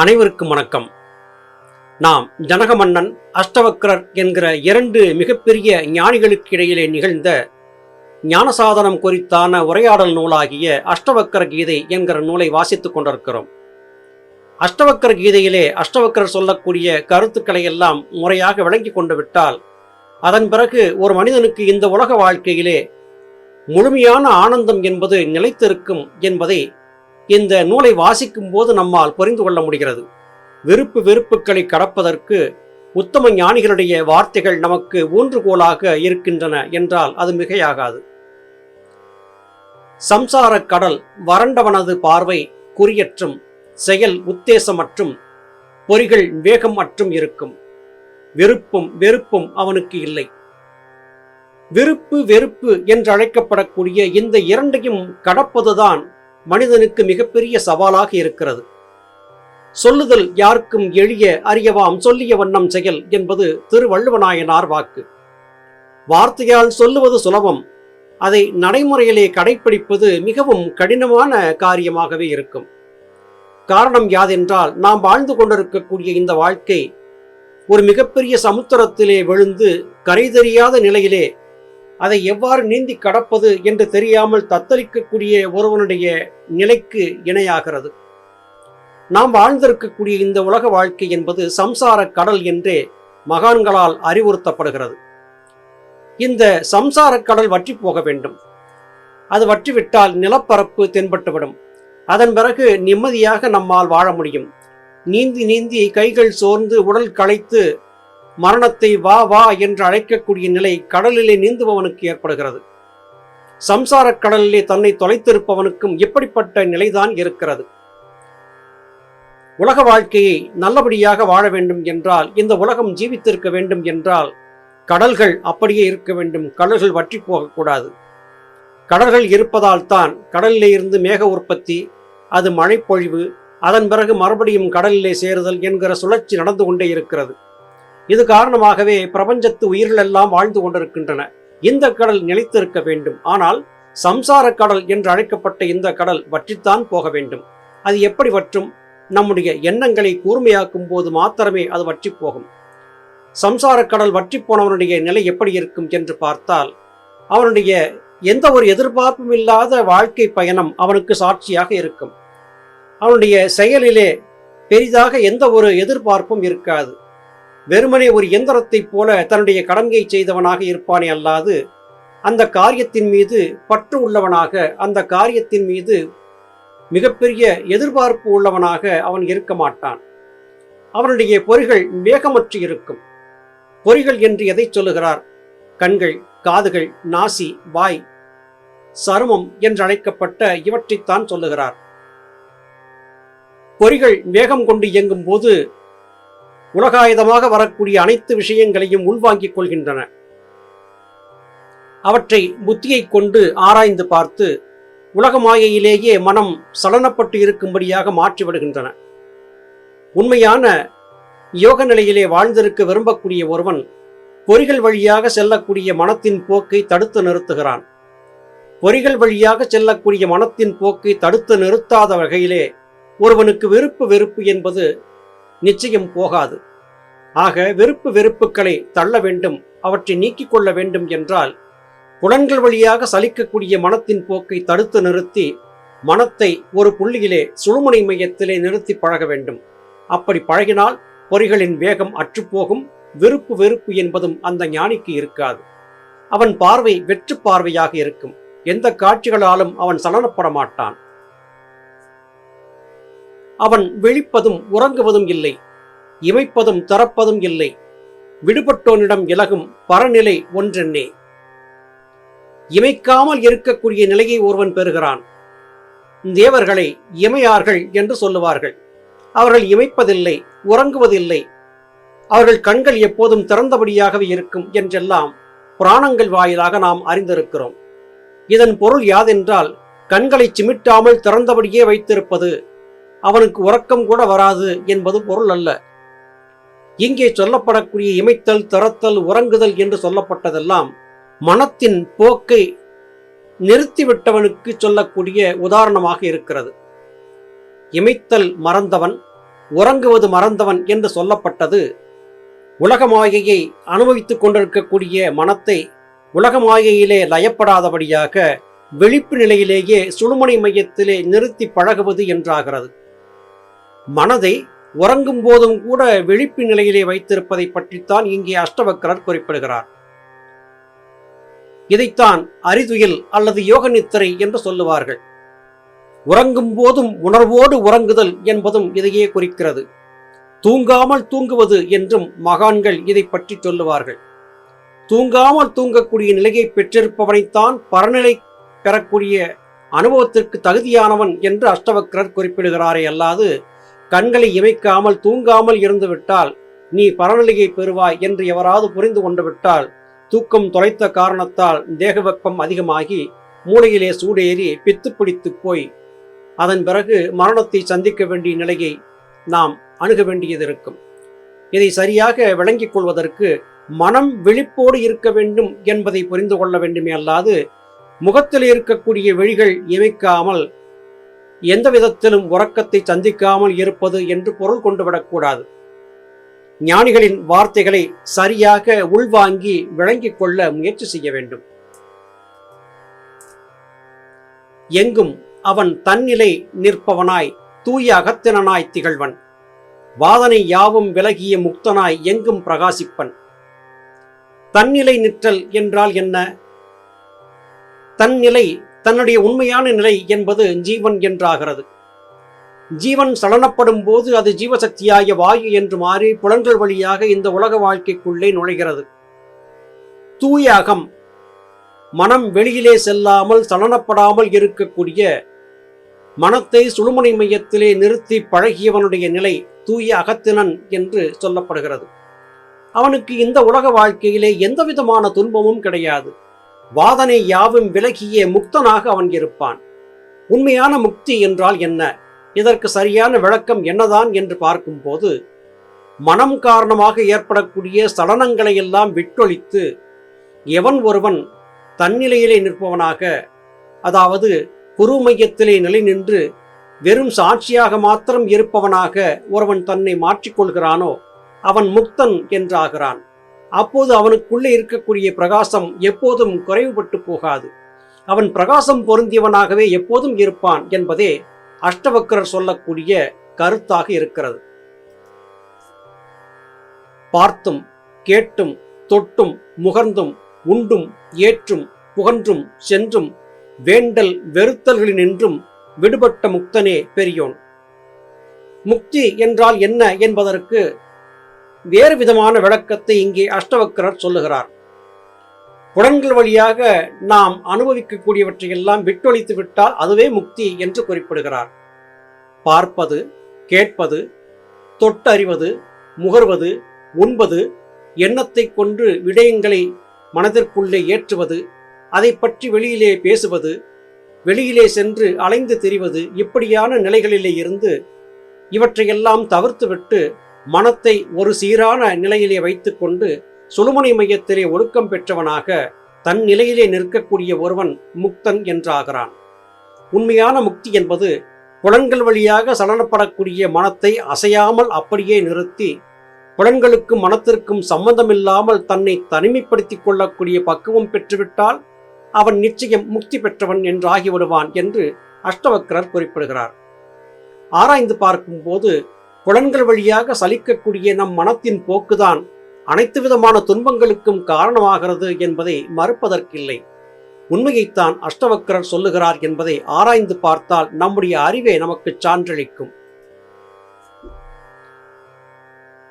அனைவருக்கும் வணக்கம். நாம் ஜனக மன்னன் அஷ்டவக்ரர் என்கிற இரண்டு மிகப்பெரிய ஞானிகளுக்கு இடையிலே நிகழ்ந்த ஞானசாதனம் குறித்தான உரையாடல் நூலாகிய அஷ்டவக்கர கீதை என்கிற நூலை வாசித்துக் கொண்டிருக்கிறோம். அஷ்டவக்கர கீதையிலே அஷ்டவக்கரர் சொல்லக்கூடிய கருத்துக்களை எல்லாம் முறையாக விளங்கி கொண்டு விட்டால் அதன் பிறகு ஒரு மனிதனுக்கு இந்த உலக வாழ்க்கையிலே முழுமையான ஆனந்தம் என்பது நிலைத்திருக்கும் என்பதை இந்த நூலை வாசிக்கும் போது நம்மால் புரிந்து கொள்ள முடிகிறது. வெறுப்பு வெறுப்புகளை கடப்பதற்கு உத்தம ஞானிகளுடைய வார்த்தைகள் நமக்கு ஊன்றுகோலாக இருக்கின்றன என்றால் அது மிகையாகாது. சம்சார கடல் வறண்டவனது பார்வை குறியற்றும் செயல் உத்தேசமற்றும் பொறிகள் வேகம் மற்றும் இருக்கும். வெறுப்பும் வெறுப்பும் அவனுக்கு இல்லை. விருப்பு வெறுப்பு என்று அழைக்கப்படக்கூடிய இந்த இரண்டையும் கடப்பதுதான் மனிதனுக்கு மிகப்பெரிய சவாலாக இருக்கிறது. சொல்லுதல் யாருக்கும் எளிய அறியவாம் சொல்லிய வண்ணம் செயல் என்பது திருவள்ளுவநாயனார் வாக்கு. வார்த்தையால் சொல்லுவது சுலபம். அதை நடைமுறையிலே கடைப்பிடிப்பது மிகவும் கடினமான காரியமாகவே இருக்கும். காரணம் யாதென்றால் நாம் வாழ்ந்து கொண்டிருக்கக்கூடிய இந்த வாழ்க்கை ஒரு மிகப்பெரிய சமுத்திரத்திலே விழுந்து கரை தெரியாத நிலையிலே அதை எவ்வாறு நீந்தி கடப்பது என்று தெரியாமல் தத்தளிக்கக்கூடிய ஒருவனுடைய நிலைக்கு இணையாகிறது. நாம் வாழ்ந்திருக்கக்கூடிய இந்த உலக வாழ்க்கை என்பது சம்சார கடல் என்றே மகான்களால் அறிவுறுத்தப்படுகிறது. இந்த சம்சார கடல் வற்றி போக வேண்டும். அது வற்றிவிட்டால் நிலப்பரப்பு தென்பட்டுவிடும். அதன் பிறகு நிம்மதியாக நம்மால் வாழ முடியும். நீந்தி நீந்தி கைகள் சோர்ந்து உடல் களைத்து மரணத்தை வா வா என்று அழைக்கக்கூடிய நிலை கடலிலே நீந்துபவனுக்கு ஏற்படுகிறது. சம்சாரக் கடலிலே தன்னை தொலைத்திருப்பவனுக்கும் இப்படிப்பட்ட நிலைதான் இருக்கிறது. உலக வாழ்க்கையை நல்லபடியாக வாழ வேண்டும் என்றால் இந்த உலகம் ஜீவித்திருக்க வேண்டும் என்றால் கடல்கள் அப்படியே இருக்க வேண்டும். கடல்கள் வற்றி போகக்கூடாது. கடல்கள் இருப்பதால் தான் கடலிலே இருந்து மேக உற்பத்தி அது மழைப்பொழிவு அதன் பிறகு மறுபடியும் கடலிலே சேருதல் என்கிற சுழற்சி நடந்து கொண்டே இருக்கிறது. இது காரணமாகவே பிரபஞ்சத்து உயிர்கள் எல்லாம் வாழ்ந்து கொண்டிருக்கின்றன. இந்த கடல் நிலைத்திருக்க வேண்டும். ஆனால் சம்சார கடல் என்று அழைக்கப்பட்ட இந்த கடல் வற்றித்தான் போக வேண்டும். அது எப்படி வற்றும்? நம்முடைய எண்ணங்களை கூர்மையாக்கும் போது மாத்திரமே அது வற்றி போகும். சம்சார கடல் வற்றி போனவனுடைய நிலை எப்படி இருக்கும் என்று பார்த்தால் அவனுடைய எந்த ஒரு எதிர்பார்ப்பும் இல்லாத வாழ்க்கை பயணம் அவனுக்கு சாட்சியாக இருக்கும். அவனுடைய செயலிலே பெரிதாக எந்த ஒரு எதிர்பார்ப்பும் இருக்காது. வெறுமனே ஒரு இயந்திரத்தைப் போல தன்னுடைய கடமையை செய்தவனாக இருப்பானே அல்லாது அந்த காரியத்தின் மீது பற்று உள்ளவனாக அந்த காரியத்தின் மீது மிகப்பெரிய எதிர்பார்ப்பு உள்ளவனாக அவன் இருக்க மாட்டான். அவனுடைய பொறிகள் வேகமற்று இருக்கும். பொறிகள் என்று எதை சொல்லுகிறார்? கண்கள் காதுகள் நாசி வாய் சருமம் என்று அழைக்கப்பட்ட இவற்றைத்தான் சொல்லுகிறார். பொறிகள் வேகம் கொண்டு இயங்கும் போது உலகாயுதமாக வரக்கூடிய அனைத்து விஷயங்களையும் உள்வாங்கிக் கொள்கின்றன. அவற்றை புத்தியை கொண்டு ஆராய்ந்து பார்த்து உலக மாயையிலேயே மனம் சலனப்பட்டு இருக்கும்படியாக மாற்றிவிடுகின்றன உண்மையான யோக நிலையிலே வாழ்ந்திருக்க விரும்பக்கூடிய ஒருவன் பொறிகள் வழியாக செல்லக்கூடிய மனத்தின் போக்கை தடுத்து நிறுத்துகிறான். பொறிகள் வழியாக செல்லக்கூடிய மனத்தின் போக்கை தடுத்து நிறுத்தாத வகையிலே ஒருவனுக்கு விருப்பு வெறுப்பு என்பது நிச்சயம் போகாது. ஆக வெறுப்பு வெறுப்புகளை தள்ள வேண்டும் அவற்றை நீக்கிக் கொள்ள வேண்டும் என்றால் புலன்கள் வழியாக சலிக்கக்கூடிய மனத்தின் போக்கை தடுத்து நிறுத்தி மனத்தை ஒரு புள்ளியிலே சுழுமுனை மையத்திலே நிறுத்தி பழக வேண்டும். அப்படி பழகினால் பொறிகளின் வேகம் அற்றுப்போகும் வெறுப்பு வெறுப்பு என்பதும் அந்த ஞானிக்கு இருக்காது. அவன் பார்வை வெற்று பார்வையாக இருக்கும். எந்த காட்சிகளாலும் அவன் சலனப்பட மாட்டான் அவன் விழிப்பதும் உறங்குவதும் இல்லை இமைப்பதும் தரப்பதும் இல்லை. விடுபட்டோனிடம் இலகும் பரநிலை ஒன்றென்னே. இமைக்காமல் இருக்கக்கூடிய நிலையை ஒருவன் பெறுகிறான். தேவர்களை இமையார்கள் என்று சொல்லுவார்கள். அவர்கள் இமைப்பதில்லை உறங்குவதில்லை. அவர்கள் கண்கள் எப்போதும் திறந்தபடியாகவே இருக்கும் என்றெல்லாம் புராணங்கள் வாயிலாக நாம் அறிந்திருக்கிறோம். இதன் பொருள் யாதென்றால் கண்களை சிமிட்டாமல் திறந்தபடியே வைத்திருப்பது அவனுக்கு உறக்கம் கூட வராது என்பது பொருள் அல்ல. இங்கே சொல்லப்படக்கூடிய இமைத்தல் தரத்தல் உறங்குதல் என்று சொல்லப்பட்டதெல்லாம் மனத்தின் போக்கை நிறுத்திவிட்டவனுக்கு சொல்லக்கூடிய உதாரணமாக இருக்கிறது. இமைத்தல் மறந்தவன் உறங்குவது மறந்தவன் என்று சொல்லப்பட்டது உலக மாயையை அனுபவித்துக் கொண்டிருக்கக்கூடிய மனத்தை உலகமாயையிலே லயப்படாதபடியாக விழிப்பு நிலையிலேயே சுழுமனை மையத்திலே நிறுத்தி பழகுவது என்றாகிறது. மனதை உறங்கும் போதும் கூட விழிப்பு நிலையிலே வைத்திருப்பதை பற்றித்தான் இங்கே அஷ்டவக்கரர் குறிப்பிடுகிறார். இதைத்தான் அரிதுயில் அல்லது யோக நித்திரை என்று சொல்லுவார்கள். உறங்கும் போதும் உணர்வோடு உறங்குதல் என்பதும் இதையே குறிக்கிறது. தூங்காமல் தூங்குவது என்றும் மகான்கள் இதை பற்றி சொல்லுவார்கள். தூங்காமல் தூங்கக்கூடிய நிலையை பெற்றிருப்பவனைத்தான் பரநிலை பெறக்கூடிய அனுபவத்திற்கு தகுதியானவன் என்று அஷ்டவக்கரர் குறிப்பிடுகிறாரே அல்லாது கண்களை இமைக்காமல் தூங்காமல் இருந்துவிட்டால் நீ பரநிலையை பெறுவாய் என்று எவராது புரிந்து கொண்டு விட்டால் தூக்கம் தொலைத்த காரணத்தால் தேக வெப்பம் அதிகமாகி மூளையிலே சூடேறி பித்து பிடித்து போய் அதன் பிறகு மரணத்தை சந்திக்க வேண்டிய நிலையை நாம் அணுக வேண்டியது இருக்கும் இதை சரியாக விளங்கிக் கொள்வதற்கு மனம் விழிப்போடு இருக்க வேண்டும் என்பதை புரிந்து கொள்ள வேண்டுமே அல்லாது முகத்தில் இருக்கக்கூடிய விழிகள் இமைக்காமல் எந்த விதத்திலும் உறக்கத்தை சந்திக்காமல் இருப்பது என்று பொருள் கொண்டு விடக்கூடாது ஞானிகளின் வார்த்தைகளை சரியாக உள்வாங்கி விளங்கிக் கொள்ள முயற்சி செய்ய வேண்டும். எங்கும் அவன் தன்னிலை நிற்பவனாய் தூய அகத்தினனாய் திகழ்வன். வாதனை யாவும் விலகிய முக்தனாய் எங்கும் பிரகாசிப்பன். தன்னிலை நிற்றல் என்றால் என்ன? தன்னிலை தன்னுடைய உண்மையான நிலை என்பது ஜீவன் என்றாகிறது. ஜீவன் சலனப்படும் போது அது ஜீவசக்தியாகிய வாயு என்று மாறி புலன்கள் வழியாக இந்த உலக வாழ்க்கைக்குள்ளே நுழைகிறது. தூய அகம் மனம் வெளியிலே செல்லாமல் சலனப்படாமல் இருக்கக்கூடிய மனத்தை சுழுமுனை மையத்திலே நிறுத்தி பழகியவனுடைய நிலை தூய அகத்தினன் என்று சொல்லப்படுகிறது. அவனுக்கு இந்த உலக வாழ்க்கையிலே எந்த விதமான துன்பமும் கிடையாது. வாதனை யாவும் விலகியே முக்தனாக அவன் இருப்பான். உண்மையான முக்தி என்றால் என்ன? இதற்கு சரியான விளக்கம் என்னதான் என்று பார்க்கும்போது மனம் காரணமாக ஏற்படக்கூடிய சலனங்களை எல்லாம் விட்டொழித்து எவன் ஒருவன் தன்னிலையிலே நிற்பவனாக அதாவது குரு மையத்திலே நிலை நின்று வெறும் சாட்சியாக மாத்திரம் இருப்பவனாக ஒருவன் தன்னை மாற்றிக்கொள்கிறானோ அவன் முக்தன் என்றாகிறான். அப்போது அவனுக்குள்ளே இருக்கக்கூடிய பிரகாசம் எப்போதும் குறைவுபட்டு போகாது. அவன் பிரகாசம் பொருந்தியவனாகவே எப்போதும் இருப்பான் என்பதே அஷ்டவக்கரர் சொல்லக்கூடிய கருத்தாக இருக்கிறது. பார்த்தும் கேட்டும் தொட்டும் முகர்ந்தும் உண்டும் ஏற்றும் புகன்றும் சென்றும் வேண்டல் வெறுத்தல்களினின்றும் விடுபட்ட முக்தனே பெரியோன். முக்தி என்றால் என்ன என்பதற்கு வேறு விதமான விளக்கத்தை இங்கே அஷ்டவக்கரர் சொல்லுகிறார். புலன்கள் வழியாக நாம் அனுபவிக்கக்கூடியவற்றையெல்லாம் விட்டொழித்து விட்டால் அதுவே முக்தி என்று குறிப்பிடுகிறார். பார்ப்பது கேட்பது தொட்டறிவது முகர்வது உண்பது எண்ணத்தை கொண்டு விடயங்களை மனதிற்குள்ளே ஏற்றுவது அதை பற்றி வெளியிலே பேசுவது வெளியிலே சென்று அலைந்து தெரிவது இப்படியான நிலைகளிலே இருந்து இவற்றையெல்லாம் தவிர்த்துவிட்டு மனத்தை ஒரு சீரான நிலையிலே வைத்துக்கொண்டு சுழுமுனை மையத்திலே ஒழுக்கம் பெற்றவனாக தன் நிலையிலே நிற்கக்கூடிய ஒருவன் முக்தன் என்றாகிறான். உண்மையான முக்தி என்பது புலன்கள் வழியாக சலனப்படக்கூடிய மனத்தை அசையாமல் அப்படியே நிறுத்தி புலன்களுக்கும் மனத்திற்கும் சம்பந்தமில்லாமல் தன்னை தனிமைப்படுத்திக் கொள்ளக்கூடிய பக்குவம் பெற்றுவிட்டால் அவன் நிச்சயம் முக்தி பெற்றவன் என்றாகிவிடுவான் என்று அஷ்டவக்கரர் குறிப்பிடுகிறார். ஆராய்ந்து பார்க்கும்போது புலன்கள் வழியாக சலிக்கக்கூடிய நம் மனத்தின் போக்குதான் அனைத்து விதமான துன்பங்களுக்கும் காரணமாகிறது என்பதை மறுப்பதற்கில்லை. உண்மையைத்தான் அஷ்டவக்கரர் சொல்லுகிறார் என்பதை ஆராய்ந்து பார்த்தால் நம்முடைய அறிவே நமக்கு சான்றளிக்கும்.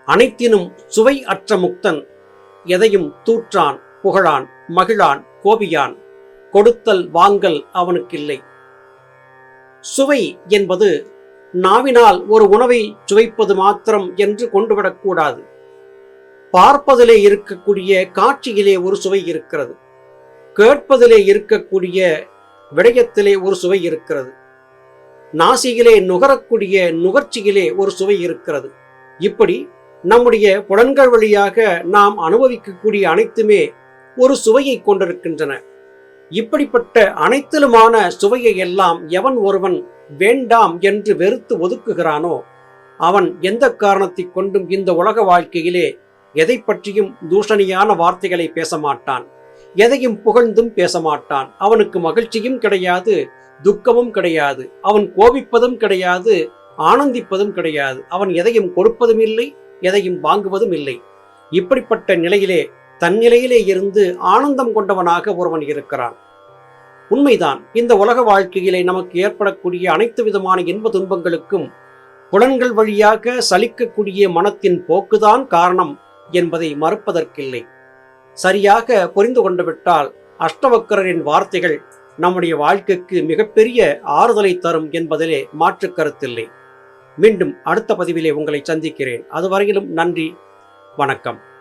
அனைத்தினும் சுவை அற்ற முக்தன் எதையும் தூற்றான் புகழான் மகிழான் கோபியான் கொடுத்தல் வாங்கல் அவனுக்கில்லை. சுவை என்பது நாவினால் ஒரு உணவை சுவைப்பது மாத்திரம் என்று கொண்டுவிடக்கூடாது. பார்ப்பதிலே இருக்கக்கூடிய காட்சியிலே ஒரு சுவை இருக்கிறது. கேட்பதிலே இருக்கக்கூடிய விடயத்திலே ஒரு சுவை இருக்கிறது. நாசியிலே நுகரக்கூடிய நுகர்ச்சியிலே ஒரு சுவை இருக்கிறது. இப்படி நம்முடைய புலன்கள் வழியாக நாம் அனுபவிக்கக்கூடிய அனைத்துமே ஒரு சுவையை கொண்டிருக்கின்றன. இப்படிப்பட்ட அனைத்திலுமான சுவையை எல்லாம் எவன் ஒருவன் வேண்டாம் என்று வெறுத்து ஒதுக்குகிறானோ? அவன் எந்த காரணத்தை கொண்டும் இந்த உலக வாழ்க்கையிலே எதை பற்றியும் தூஷணியான வார்த்தைகளை பேச மாட்டான் எதையும் புகழ்ந்தும் பேச மாட்டான் அவனுக்கு மகிழ்ச்சியும் கிடையாது துக்கமும் கிடையாது. அவன் கோபிப்பதும் கிடையாது ஆனந்திப்பதும் கிடையாது. அவன் எதையும் கொடுப்பதும் இல்லை எதையும் வாங்குவதும் இல்லை. இப்படிப்பட்ட நிலையிலே தன் நிலையிலே இருந்து ஆனந்தம் கொண்டவனாக ஒருவன் இருக்கிறான். உண்மைதான். இந்த உலக வாழ்க்கையிலே நமக்கு ஏற்படக்கூடிய அனைத்து விதமான இன்ப துன்பங்களுக்கும் புலன்கள் வழியாக சலிக்கக்கூடிய மனத்தின் போக்குதான் காரணம் என்பதை மறுப்பதற்கில்லை. சரியாக புரிந்து கொண்டுவிட்டால் அஷ்டவக்கரரின் வார்த்தைகள் நம்முடைய வாழ்க்கைக்கு மிகப்பெரிய ஆறுதலை தரும் என்பதிலே மாற்று கருத்தில்லை. மீண்டும் அடுத்த பதிவிலே உங்களை சந்திக்கிறேன். அதுவரையிலும் நன்றி வணக்கம்.